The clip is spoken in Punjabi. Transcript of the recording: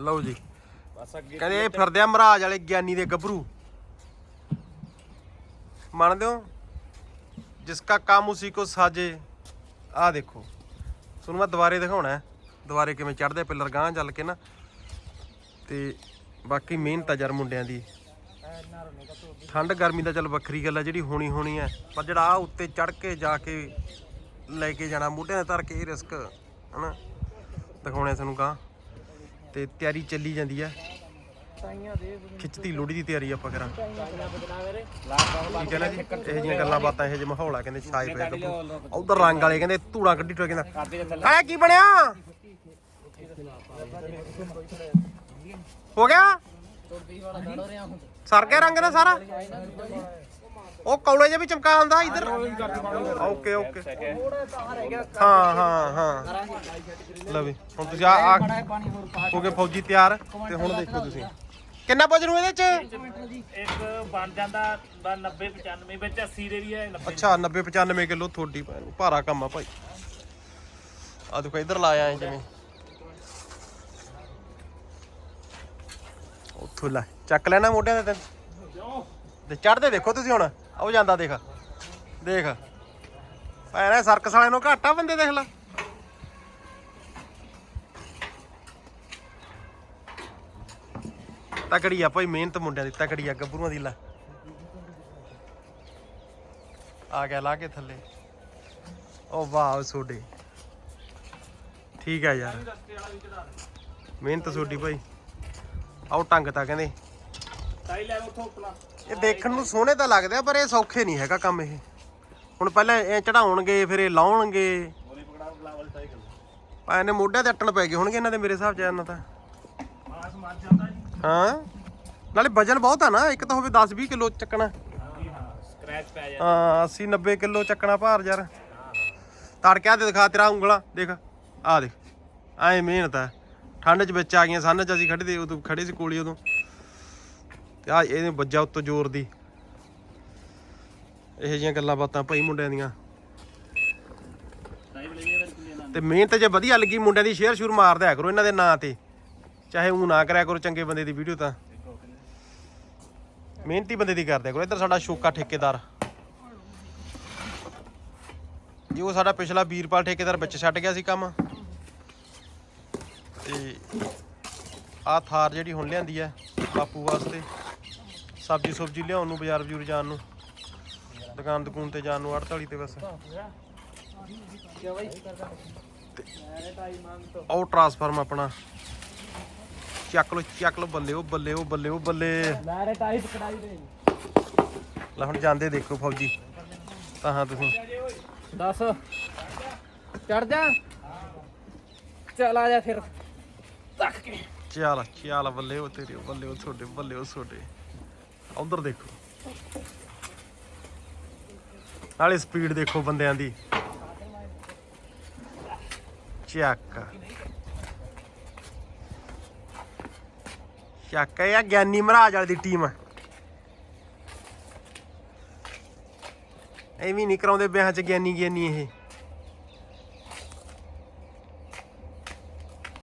ਲਓ ਜੀ। ਬਸ ਅੱਗੇ ਕਹਿੰਦੇ ਇਹ ਫਿਰਦੇ ਆ ਮਹਾਰਾਜ ਵਾਲੇ ਗਿਆਨੀ ਦੇ ਗੱਭਰੂ। ਮੰਨਦੇ ਹੋ? ਜਿਸ ਕਾ ਕੰਮ ਉਸੀ ਕੋ ਸਾਜੇ। ਆ ਦੇਖੋ। ਤੁਹਾਨੂੰ ਮੈਂ ਦੁਬਾਰੇ ਦਿਖਾਉਣਾ ਹੈ। ਦੁਬਾਰੇ ਕਿਵੇਂ ਚੜਦੇ ਪਿੱਲਰ ਗਾਂ ਚੱਲ ਕੇ ਨਾ। ਤੇ ਬਾਕੀ ਮਿਹਨਤ ਆ ਯਾਰ ਮੁੰਡਿਆਂ ਦੀ। ਠੰਡ ਗਰਮੀ ਦਾ ਚੱਲ ਵੱਖਰੀ ਗੱਲ ਆ ਜਿਹੜੀ ਹੋਣੀ ਹੋਣੀ ਹੈ ਪਰ ਜਿਹੜਾ ਆ ਉੱਤੇ ਚੜ ਕੇ ਜਾ ਕੇ ਲੈ ਕੇ ਜਾਣਾ ਮੋਢਿਆਂ ਤੇ ਧਰ ਕੇ ਇਹ ਰਿਸਕ ਹਨਾ? ਦਿਖਾਉਣੇ ਤੁਹਾਨੂੰ ਗਾਂ ਤੇ ਤਿਆਰੀ ਚੱਲੀ ਜਾਂਦੀ ਦੇ ਖਿੱਚਦੀ ਲੋੜੀ ਦੀ ਤਿਆਰੀ ਆਪਾਂ ਕਰਾਂ। ਠੀਕ ਹੈ ਨਾ ਜੀ? ਇਹੋ ਜਿਹੀਆਂ ਗੱਲਾਂ ਬਾਤਾਂ ਇਹੋ ਜਿਹੇ ਮਾਹੌਲ ਆ ਕਹਿੰਦੇ ਛਾਏ ਪਏ ਗੱਭਰੂ ਉਧਰ ਰੰਗ ਵਾਲੇ ਕਹਿੰਦੇ ਧੂੜਾ ਕੱਢੀ ਟੋਏ ਕਹਿੰਦਾ ਐ ਕੀ ਬਣਿਆ? ਹੋ ਗਿਆ? ਸਰ ਗਿਆ ਰੰਗ ਨਾ ਸਾਰਾ? ਉਹ ਕੌਲੇ ਜੇ ਵੀ ਚਮਕਾ ਹੁੰਦਾ ਇੱਧਰ। Okay okay. ਹਾਂ ਹਾਂ ਹਾਂ। ਲੈ ਵੀ ਹੁਣ ਤੁਸੀਂ ਆ ਆ ਹੋ ਗਏ ਫੌਜੀ ਤਿਆਰ ਤੇ ਹੁਣ ਦੇਖੋ ਤੁਸੀਂ। ਕਿੰਨਾ ਵਜਨ ਇਹਦੇ ਚ? ਇੱਕ ਬਣ ਜਾਂਦਾ ਬਾ 90 95 ਵਿੱਚ 80 ਦੇ ਵੀ ਹੈ 90 ਅੱਛਾ 90 95 ਕਿਲੋ ਥੋੜੀ ਨੂੰ, ਭਾਰਾ ਕੰਮ ਆ ਭਾਈ। ਆ ਦੇਖੋ ਇੱਧਰ ਲਾਇਆ ਐ ਜਿਵੇਂ। ਉੱਥੋਂ ਲੈ ਚੱਕ ਲੈਣਾ ਮੋਢਿਆਂ ਤੇ ਤੈਨੂੰ। ਤੇ ਚੜਦੇ ਦੇਖੋ ਤੁਸੀਂ ਹੁਣ। ਉਹ ਜਾਂਦਾ ਦੇਖ ਦੇਖ। ਭੈਣੇ ਸਰਕਸ ਵਾਲੇ ਨੂੰ ਘੱਟ ਬੰਦੇ ਦੇਖ ਲੈ। ਤਕੜੀ ਆ ਭਾਈ, ਮਿਹਨਤ ਮੁੰਡਿਆਂ ਦੀ, ਤਕੜੀ ਆ, ਗੱਭਰੂਆਂ ਦੀ ਲੈ। ਆ ਗਿਆ, ਲਾ ਕੇ ਥੱਲੇ। ਓ ਵਾਹ ਸੋਡੇ। ਠੀਕ ਆ ਯਾਰ। ਮਿਹਨਤ ਸੋਡੀ ਭਾਈ। ਆਓ, ਟੰਗ ਤਾਂ ਕਹਿੰਦੇ। ਟਾਈ ਲੈ ਉੱਥੋਂ ਆਪਣਾ। ਇਹ ਦੇਖਣ ਨੂੰ ਸੋਹਣੇ ਤਾਂ ਲੱਗਦੇ ਆ, ਪਰ ਇਹ ਸੌਖੇ ਨਹੀਂ ਹੈਗਾ ਕੰਮ ਇਹ। ਹੁਣ ਪਹਿਲਾਂ ਇਹ ਚੜਾਉਣਗੇ, ਫਿਰ ਇਹ ਲਾਉਣਗੇ। ਮੋਰੇ ਪਕੜਾ ਮੋਢਿਆਂ ਤੇ ਅੱਟਣ ਪੈ ਗਏ ਹੋਣਗੇ ਇਹਨਾਂ ਦੇ ਮੇਰੇ ਹਿਸਾਬ ਚ ਇਹਨਾਂ ਤਾਂ। ਹਾਂ? ਨਾਲੇ ਵਜਨ ਬਹੁਤ ਆ ਨਾ, ਇੱਕ ਤਾਂ ਹੋਵੇ 10 20 ਕਿਲੋ ਚੱਕਣਾ। ਹਾਂ ਸਕ੍ਰੈਚ ਪੈ ਜਾਂਦਾ 80 90 ਕਿਲੋ ਚੱਕਣਾ ਭਾਰ ਯਾਰ। ਤੜਕਿਆ ਤੇ ਦਿਖਾ ਤੇਰਾ ਉਂਗਲਾ, ਦੇਖ ਆ ਦੇਖ। ਐ ਮਿਹਨਤ ਆ। ਠੰਡ ਚ ਵਿੱਚ ਆ ਗਈਆਂ, ਸਨ ਚ ਅਸੀਂ ਖੜੇ ਤੇ ਉਦੋਂ ਖੜੇ ਸੀ ਕੋਲੀ ਉਦੋਂ। ਤੇ ਆ ਇਹਨੇ ਵੱਜਾ ਉੱਤੋਂ ਜ਼ੋਰ ਦੀ। ਇਹੋ ਜਿਹੀਆਂ ਗੱਲਾਂ ਬਾਤਾਂ ਭਾਈ ਮੁੰਡਿਆਂ ਦੀਆਂ। ਟਾਈ ਤੇ ਮਿਹਨਤ ਜੇ ਵਧੀਆ ਲੱਗੀ ਮੁੰਡਿਆਂ ਦੀ, ਸ਼ੇਅਰ ਸ਼ੂਰ ਮਾਰ ਦਿਆ ਕਰੋ ਇਹਨਾਂ ਦੇ ਨਾਂ ਤੇ। ਚਾਹੇ ਉਹ ਨਾ ਕਰਿਆ ਕਰੋ ਚੰਗੇ ਬੰਦੇ ਦੀ ਵੀਡੀਓ ਤਾਂ। ਮਿਹਨਤੀ ਬੰਦੇ ਦੀ ਕਰਦੇ ਕਰੋ। ਇੱਧਰ ਸਾਡਾ ਸ਼ੋਕਾ ਠੇਕੇਦਾਰ। ਜੀ, ਉਹ ਸਾਡਾ ਪਿਛਲਾ ਵੀਰਪਾਲ ਠੇਕੇਦਾਰ ਵਿੱਚ ਛੱਡ ਗਿਆ ਸੀ ਕੰਮ। ਤੇ ਆਹ ਥਾਰ ਜਿਹੜੀ ਹੁਣ ਲਿਆਂਦੀ ਹੈ, ਬਾਪੂ ਵਾਸਤੇ। ਸਬਜ਼ੀ ਸੁਬਜੀ ਲਿਆਉਣ ਨੂੰ ਬਾਜ਼ਾਰ ਬਜੂਰ ਜਾਣ ਨੂੰ। ਦੁਕਾਨ ਦੁਕਾਨ ਤੇ ਜਾਣ ਨੂੰ 48 ਤੇ ਬਸ। ਉਹ ਟਰਾਂਸਫਾਰਮ ਆਪਣਾ। ਚੱਕ ਲੋ ਚੱਕ ਲੋ ਬੱਲੇ ਉਹ ਬੱਲੇ ਉਹ ਬੱਲੇ ਉਹ ਬੱਲੇ। ਦੇ ਲੈ ਹੁਣ ਜਾਂਦੇ ਦੇਖੋ ਫੌਜੀ। ਤਾਂ ਹਾਂ ਤੁਸੀਂ। ਦੱਸ। ਚੜ ਜਾ। ਚਲ ਆ ਜਾ ਫਿਰ। ਤੱਕ ਕੇ। ਚੱਲ ਚੱਲ ਬੱਲੇ ਉਹ ਤੇਰੇ ਬੱਲੇ ਉਹ ਛੋਟੇ ਬੱਲੇ ਉਹ ਛੋਟੇ ਉਧਰ ਦੇਖੋ। ਨਾਲੇ ਸਪੀਡ ਦੇਖੋ ਬੰਦਿਆਂ ਦੀ। ਚੱਕ। ਚੱਕ, ਇਹ ਆ ਗਿਆਨੀ ਮਹਾਰਾਜ ਵਾਲੀ ਦੀ ਟੀਮ ਐਵੇਂ ਨਹੀਂ ਕਰਾਉਂਦੇ ਵਿਆਹਾਂ ਚ ਗਿਆਨੀ ਗਿਆਨੀ ਇਹ।